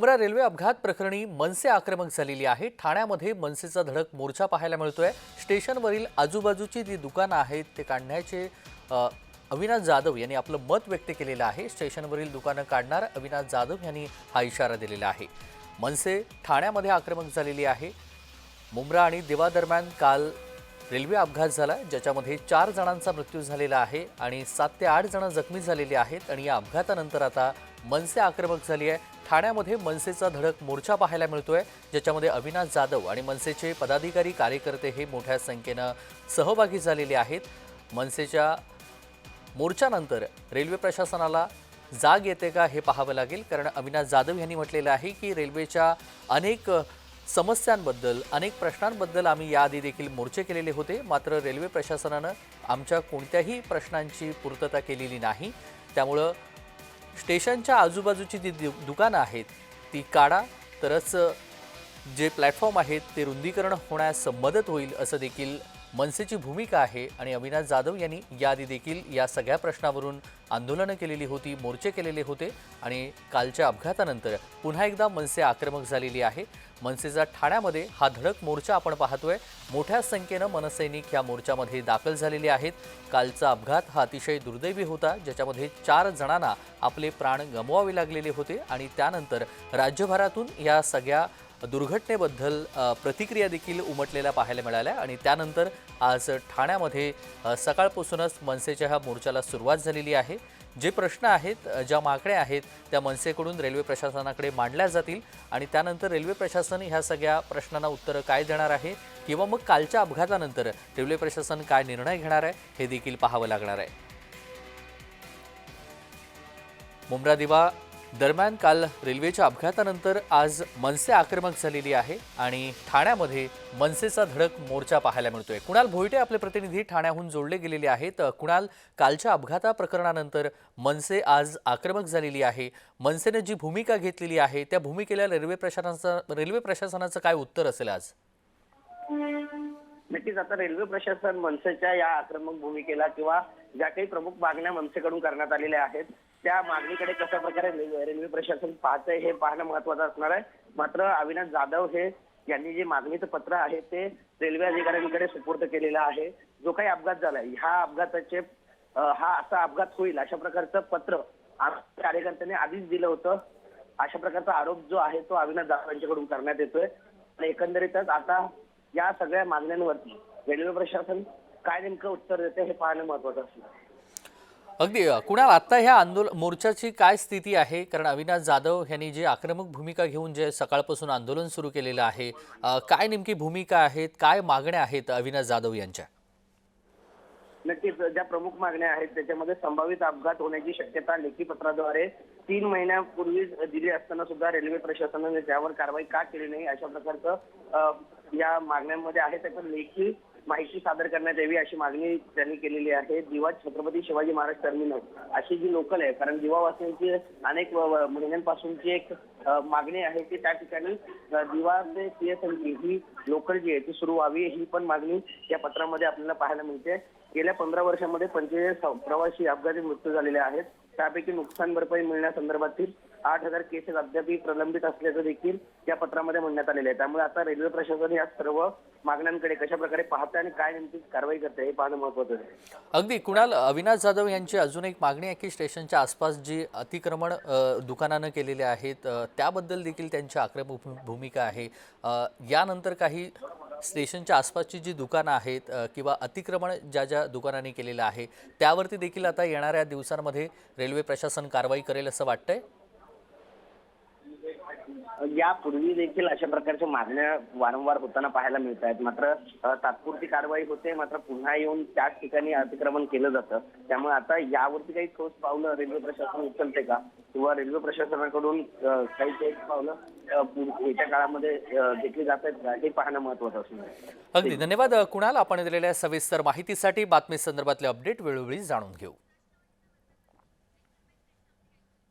Mumbra railway अपघात प्रकरणी मनसे आक्रमक झालेली आहे. ठाण्यामध्ये मनसेचा धडक मोर्चा पाहायला मिळतोय. स्टेशनवरील आजूबाजूची जी दुकानं आहेत ते काढण्याचे अविनाश जाधव यांनी आपलं मत व्यक्त केलेलं आहे. स्टेशनवरील दुकानं काढणार अविनाश जाधव यांनी हा इशारा दिलेला आहे. मनसे ठाण्यामध्ये आक्रमक झालेली आहे. मुंब्रा आणि देवादरम्यान काल रेल्वे अपघात झाला ज्याच्यामध्ये चार जणांचा मृत्यू झालेला आहे आणि सात ते आठ जण जखमी झालेले आहेत आणि या अपघातानंतर आता मनसे आक्रमक झाली आहे. ठाण्यामध्ये मनसेचा धडक मोर्चा पाहायला मिळतोय ज्याच्यामध्ये अविनाश जाधव आणि मनसेचे पदाधिकारी कार्यकर्ते हे मोठ्या संख्येनं सहभागी झालेले आहेत. मनसेच्या मोर्चानंतर रेल्वे प्रशासनाला जाग येते का हे पाहावं लागेल कारण अविनाश जाधव यांनी म्हटलेलं आहे की रेल्वेच्या अनेक समस्यांबद्दल अनेक प्रश्नांबद्दल आम्ही याआधी देखील मोर्चे केलेले होते. मात्र रेल्वे प्रशासनानं आमच्या कोणत्याही प्रश्नांची पूर्तता केलेली नाही. त्यामुळं स्टेशनच्या आजूबाजूची जी दु दुकानं आहेत ती काढा. तरच जे प्लॅटफॉर्म आहेत ते रुंदीकरण होण्यास मदत होईल असं देखील मनसेची भूमिका आहे आणि अविनाश जाधव यांनी याआधी देखील या सगळ्या प्रश्नावरून आंदोलनं केलेली होती मोर्चे केलेले होते आणि कालच्या अपघातानंतर पुन्हा एकदा मनसे आक्रमक झालेली आहे. मनसेचा ठाण्यामध्ये हा धडक मोर्चा आपण पाहतोय. मोठ्या संख्येनं मनसैनिक या मोर्चामध्ये दाखल झालेले आहेत. कालचा अपघात हा अतिशय दुर्दैवी होता ज्याच्यामध्ये चार जणांना आपले प्राण गमवावे लागलेले होते आणि त्यानंतर राज्यभरातून या सगळ्या दुर्घटनेबद्दल प्रतिक्रिया देखील उमटलेल्या पाहायला मिळाल्या आणि त्यानंतर आज ठाण्यामध्ये सकाळपासूनच मनसेच्या ह्या मोर्चाला सुरुवात झालेली आहे. जे प्रश्न आहेत ज्या मागण्या आहेत त्या मनसेकडून रेल्वे प्रशासनाकडे मांडल्या जातील आणि त्यानंतर रेल्वे प्रशासन ह्या सगळ्या प्रश्नांना उत्तरं काय देणार आहे किंवा मग कालच्या अपघातानंतर रेल्वे प्रशासन काय निर्णय घेणार आहे हे देखील पाहावं लागणार आहे. मुंब्रा दिवा दरम्यान काल रेल्वेच्या अपघातानंतर आज मनसे आक्रमक झालेली आहे आणि ठाण्यामध्ये मनसेचा धडक मोर्चा पाहायला मिळतोय. कुणाल भोईटे आपले प्रतिनिधी ठाण्याहून जोडले गेलेले आहेत. कुणाल कालच्या अपघाता प्रकरणानंतर मनसे आज आक्रमक झालेली आहे. मनसेने जी भूमिका घेतलेली आहे त्या भूमिकेला रेल्वे प्रशासनाचं रेल्वे प्रशासनाचं काय उत्तर असेल आज? नक्कीच आता रेल्वे प्रशासन मनसेच्या या आक्रमक भूमिकेला किंवा ज्या काही प्रमुख मागण्या मनसेकडून करण्यात आलेल्या आहेत त्या मागणीकडे कशा प्रकारे रेल्वे प्रशासन पाहतंय हे पाहणं महत्वाचं असणार आहे. मात्र अविनाश जाधव हे यांनी जे मागणीचं पत्र आहे ते रेल्वे अधिकाऱ्यांकडे सुपूर्द केलेलं आहे. जो काही अपघात झालाय ह्या अपघाताचे हा असा अपघात होईल अशा प्रकारचं पत्र कार्यकर्त्यांनी आधीच दिलं होतं. अशा प्रकारचा आरोप जो आहे तो अविनाश जाधव यांच्याकडून करण्यात येतोय. आणि एकंदरीतच आता या सगळ्या मागण्यांवरती रेल्वे प्रशासन काय नेमकं उत्तर देते हे पाहणं महत्वाचं असणार. अगदी कुणाल आत्ता ह्या आंदोलन मोर्चाची काय स्थिती आहे? कारण अविनाश जाधव यांनी जे आक्रमक भूमिका घेऊन जे सकाळपासून आंदोलन सुरू केलेलं आहे काय नेमकी भूमिका आहेत? काय मागण्या आहेत अविनाश जाधव यांच्या? नक्कीच ज्या प्रमुख मागण्या आहेत त्याच्यामध्ये संभावित अपघात होण्याची शक्यता लेखी पत्राद्वारे तीन महिन्यापूर्वी दिली असताना सुद्धा रेल्वे प्रशासनाने त्यावर कारवाई का केली नाही अशा प्रकारचं या मागण्यांमध्ये आहे त्याचं लेखी माहिती सादर करण्यात यावी अशी मागणी त्यांनी केलेली आहे. दिवा छत्रपती शिवाजी महाराज टर्मिनल अशी जी लोकल आहे कारण दिवावासियांची अनेक महिन्यांपासूनची एक मागणी आहे की त्या ठिकाणी दिवा ते सीएसएमटी ही लोकल जी आहे ती सुरू व्हावी ही पण मागणी या पत्रामध्ये आपल्याला पाहायला मिळते. गेल्या पंधरा वर्षामध्ये पंचेचाळीस प्रवासी अपघाती मृत्यू झालेले आहेत. त्यापैकी नुकसान भरपाई मिळण्यासंदर्भातील आठ हजार केसेस अद्यापही प्रलंबित असल्याचं देखील या पत्रामध्ये म्हणण्यात आलेलं आहे. त्यामुळे आता रेल्वे प्रशासन या सर्व मागण्यांकडे कशा प्रकारे पाहते आणि काय नेमकी कारवाई करते हे पाहणं महत्वाचं आहे. अगदी कुणाल अविनाश जाधव यांची अजून एक मागणी आहे की स्टेशनच्या आसपास जी अतिक्रमण दुकानानं केलेले आहेत त्याबद्दल देखील त्यांची आक्रमक भूमिका आहे. यानंतर काही स्टेशनच्या आसपासची जी दुकानं आहेत किंवा अतिक्रमण ज्या ज्या दुकानांनी केलेलं आहे त्यावरती देखील आता येणाऱ्या दिवसांमध्ये रेल्वे प्रशासन कारवाई करेल असं वाटतंय? यापूर्वी देखील अशा प्रकारच्या मागण्या वारंवार होताना पाहायला मिळत आहेत. मात्र तात्पुरती कारवाई होते मात्र पुन्हा येऊन त्याच ठिकाणी अतिक्रमण केलं जातं. त्यामुळे आता यावरती काही ठोस पावलं रेल्वे प्रशासन उचलते का? किंवा रेल्वे प्रशासनाकडून काही ठोस पावलं येत्या काळामध्ये घेतली जात आहेत हे पाहणं महत्वाचं असणार अगदी. धन्यवाद. कुणाला कुणाल आपण दिलेल्या सविस्तर माहितीसाठी बातमी संदर्भातले अपडेट वेळोवेळी जाणून घेऊ.